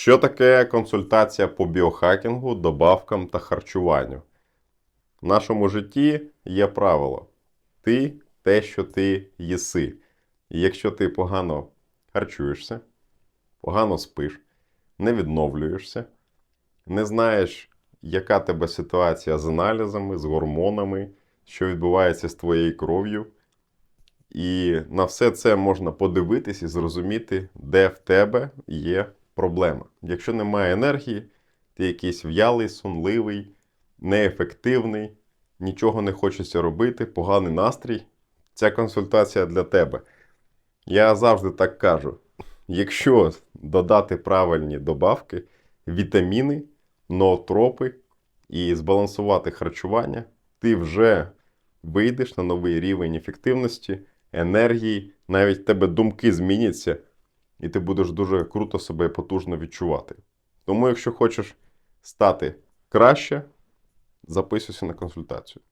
Що таке консультація по біохакінгу, добавкам та харчуванню? В нашому житті є правило: ти те, що ти їси. І якщо ти погано харчуєшся, погано спиш, не відновлюєшся, не знаєш, яка тебе ситуація з аналізами, з гормонами, що відбувається з твоєю кров'ю. І на все це можна подивитись і зрозуміти, де в тебе є проблема. Якщо немає енергії, ти якийсь в'ялий, сонливий, неефективний, нічого не хочеться робити, поганий настрій. Ця консультація для тебе. Я завжди так кажу: якщо додати правильні добавки, вітаміни, ноотропи і збалансувати харчування, ти вже вийдеш на новий рівень ефективності, енергії, навіть в тебе думки зміняться, і ти будеш дуже круто себе потужно відчувати. Тому, якщо хочеш стати краще, записуйся на консультацію.